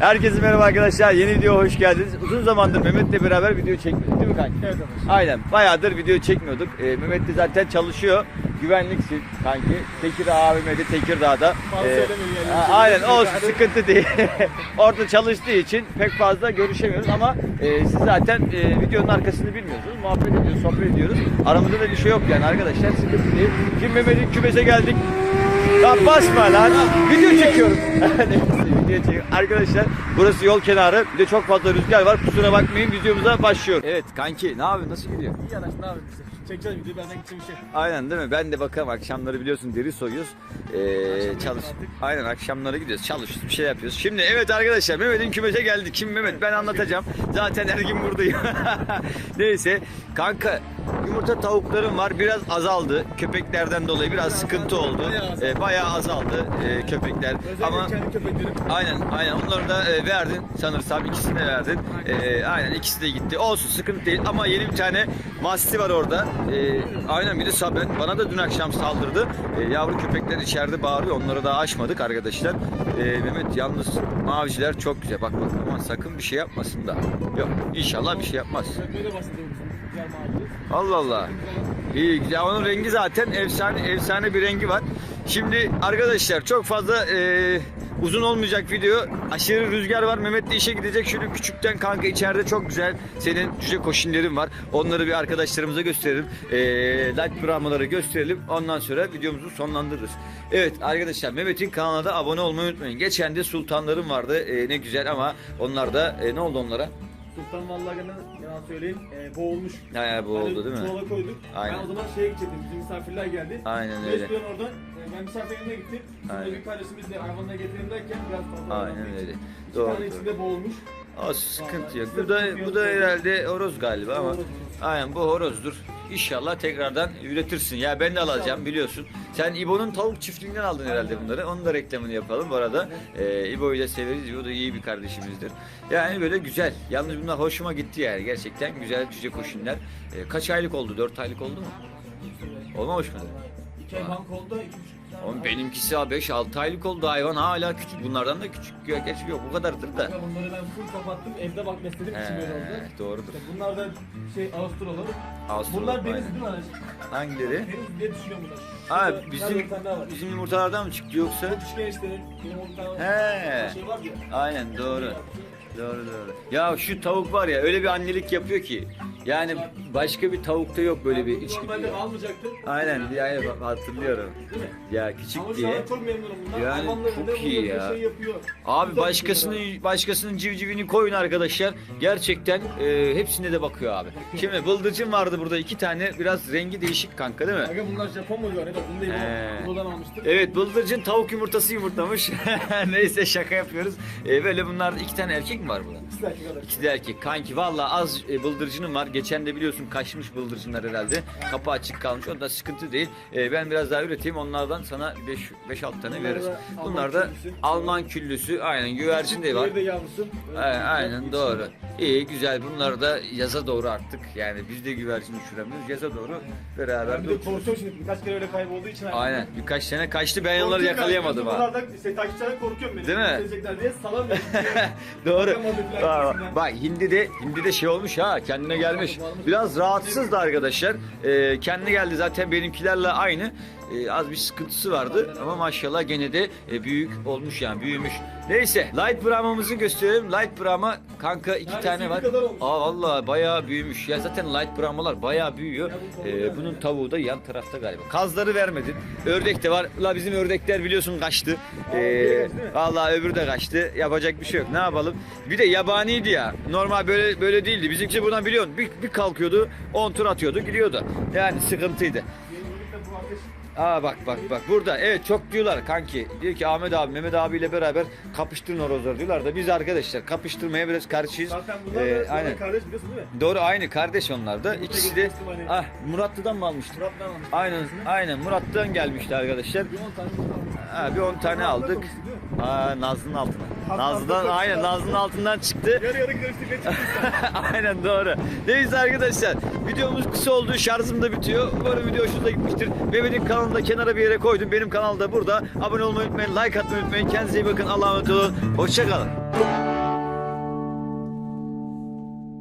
Herkese merhaba arkadaşlar. Yeni video hoş geldiniz. Uzun zamandır Mehmet'le beraber video çekmiyorduk değil mi kanki? Evet. Aynen. Bayağıdır video çekmiyorduk. Ee, Mehmet de zaten çalışıyor. Güvenliksin kanki. Tekirdağ AVM'de Tekirdağ'da. Ee, yani. aynen olsun sıkıntı değil. Orada çalıştığı için pek fazla görüşemiyoruz ama e, siz zaten e, videonun arkasını bilmiyorsunuz. Muhabbet ediyoruz, sohbet ediyoruz. Aramızda da bir şey yok yani arkadaşlar sıkıntı değil. Şimdi Mehmet'in kümese geldik. Lan basma lan. Video çekiyorum. Video çekiyorum. Arkadaşlar burası yol kenarı. Bir de çok fazla rüzgar var. Kusura bakmayın videomuza başlıyor. Evet kanki ne yapıyorsun? Nasıl gidiyor? İyi yanaş ne işte. Çekeceğiz videoyu benden gideceğim bir şey. Aynen değil mi? Ben de bakalım akşamları biliyorsun deri soyuyoruz. Ee, çalış. Aynen akşamları gidiyoruz. Çalışıyoruz. Bir şey yapıyoruz. Şimdi evet arkadaşlar Mehmet'in kümese geldik. Kim Mehmet? Ben anlatacağım. Zaten her gün buradayım. Neyse. Kanka yumurta tavuklarım var. Biraz azaldı. Köpeklerden dolayı biraz sıkıntı oldu. Bayağı azaldı. Ee, bayağı azaldı ee, köpekler. Özellikle Ama kendi köpeklerim. Aynen aynen onları da e, verdin sanırsam ikisini de verdin. E, aynen ikisi de gitti. Olsun sıkıntı değil ama yeni bir tane masti var orada. E, aynen bir de saben bana da dün akşam saldırdı. E, yavru köpekler içeride bağırıyor onları daha açmadık arkadaşlar. E, Mehmet yalnız maviciler çok güzel bak bak ama sakın bir şey yapmasın da. Yok inşallah bir şey yapmaz. Allah Allah. İyi güzel. Onun rengi zaten efsane efsane bir rengi var. Şimdi arkadaşlar çok fazla e, uzun olmayacak video. Aşırı rüzgar var. Mehmet de işe gidecek. Şöyle küçükten kanka içeride çok güzel senin cüce koşinlerin var. Onları bir arkadaşlarımıza gösterelim. E, like dramaları gösterelim. Ondan sonra videomuzu sonlandırırız. Evet arkadaşlar Mehmet'in kanalına da abone olmayı unutmayın. Geçen de sultanlarım vardı. E, ne güzel ama onlar da e, ne oldu onlara? Sultan vallahi gene yalan söyleyeyim e, boğulmuş. Ha, bu oldu değil mi? Çuvala koyduk. Aynen. Ben o zaman şeye gidecektim. Bizim misafirler geldi. Aynen öyle. an oradan e, ben misafir yanına gittim. Sonra Aynen. bir kardeşimiz de hayvanına getirelim derken biraz fazla Aynen öyle. İki Doğru. tane içinde boğulmuş. O sıkıntı yok. Bu da bu da herhalde horoz galiba ama. Aynen bu horozdur. İnşallah tekrardan üretirsin. Ya ben de alacağım biliyorsun. Sen İbo'nun tavuk çiftliğinden aldın herhalde bunları. Onun da reklamını yapalım bu arada. Ee, İbo'yu da severiz. İbo da iyi bir kardeşimizdir. Yani böyle güzel. Yalnız bunlar hoşuma gitti yani. Gerçekten güzel cüce koşunlar. Ee, kaç aylık oldu? 4 aylık oldu mu? Olmamış mı? İki ay bank oldu. iki buçuk. Oğlum benimkisi 5-6 aylık oldu hayvan hala küçük. Bunlardan da küçük. Gerçi yok bu kadardır da. Kanka Bunları ben full kapattım. Evde bak besledim. içim böyle oldu. He, doğrudur. İşte bunlar da şey Avustralyalı. Avustralyalı, Bunlar deniz aynen. değil mi? hani? Hangileri? Deniz diye düşünüyorum bunlar. Ha Şurada bizim bizim yumurtalardan mı çıktı yoksa? Üçgen işte. Benim tane He. şey var ya. Aynen doğru. Doğru doğru. Ya şu tavuk var ya öyle bir annelik yapıyor ki. Yani başka bir tavukta yok böyle bir içgüdü. Normalde almayacaktım. Aynen yani hatırlıyorum. Değil mi? Ya Ama küçük şu an diye. çok memnunum bundan. Yani çok iyi ya. Şey yapıyor. Abi Güzel başkasının başkasının civcivini koyun arkadaşlar. Gerçekten e, hepsine de bakıyor abi. Şimdi bıldırcın vardı burada iki tane biraz rengi değişik kanka değil mi? Aga bunlar Japon mu diyor? Ne de bunu değil. He. Buradan almıştık. Evet bıldırcın tavuk yumurtası yumurtlamış. Neyse şaka yapıyoruz. E, böyle bunlar iki tane erkek mi var burada? İki kadar. İkisi de erkek. Kanki valla az e, bıldırcınım var. Geçen de biliyorsun kaçmış bıldırcınlar herhalde. Kapı açık kalmış. Onda sıkıntı değil. E, ben biraz daha üreteyim. Onlardan sana 5-6 tane veririz. da Bunlar da. Alman küllüsü. Aynen güvercin de var. Bir de yavrusu. A- Aynen doğru. İyi güzel. Bunlar da yaza doğru artık. Yani biz de güvercin uçuramıyoruz. Yaza doğru beraber bir de korkuyorum şimdi. Birkaç kere öyle kaybolduğu için. Aynen. Birkaç sene kaçtı. Ben onları yakalayamadım ha. Bunlardan işte takipçilerden korkuyorum beni. Değil mi? Diye salamıyorum. Doğru. Bak hindi de hindi de şey olmuş ha kendine gelmiş. Biraz rahatsız da arkadaşlar. Ee, kendine geldi zaten benimkilerle aynı. Ee, az bir sıkıntısı vardı ama maşallah gene de e, büyük olmuş yani büyümüş. Neyse light brahmamızı gösterelim. Light brahma kanka iki Yani tane var. kadar olmuş. Aa vallahi bayağı büyümüş. Ya zaten light brahmalar bayağı büyüyor. Nerede? bunun tavuğu da yan tarafta galiba. Kazları vermedin. Ördek de var. La bizim ördekler biliyorsun kaçtı. Mi? Vallahi öbürü de kaçtı. Yapacak bir şey yok. Ne yapalım? Bir de yabaniydi ya. Normal böyle böyle değildi. Bizimkisi buradan biliyorsun. Bir, bir kalkıyordu. 10 tur atıyordu. Gidiyordu. Yani sıkıntıydı. Aa bak bak bak burada evet çok diyorlar kanki diyor ki Ahmet abi Mehmet abiyle beraber kapıştırın horozları diyorlar da biz arkadaşlar kapıştırmaya biraz karşıyız. Zaten bunlar Ee, da aynen. kardeş biliyorsun değil mi? Doğru aynı kardeş onlar da ikisi de getirmiştim hani. ah Muratlı'dan mı almıştık? Murat'tan almıştım. Aynen aynen Murat'tan gelmişti arkadaşlar. Bir 10 tane. Ha, bir 10 tane aldık. Aa, Nazlı'nın altına. Nazlı'dan Nazlı aynen. Nazlı'nın altından çıktı. Yarı yarı ne çıktıysa. aynen doğru. Neyse arkadaşlar videomuz kısa oldu şarjım da bitiyor. Umarım video hoşunuza gitmiştir. Mehmet'in kanalını da kenara bir yere koydum. Benim kanalda burada. Abone olmayı unutmayın. Like atmayı unutmayın. Kendinize iyi bakın. Allah'a emanet olun. Hoşçakalın.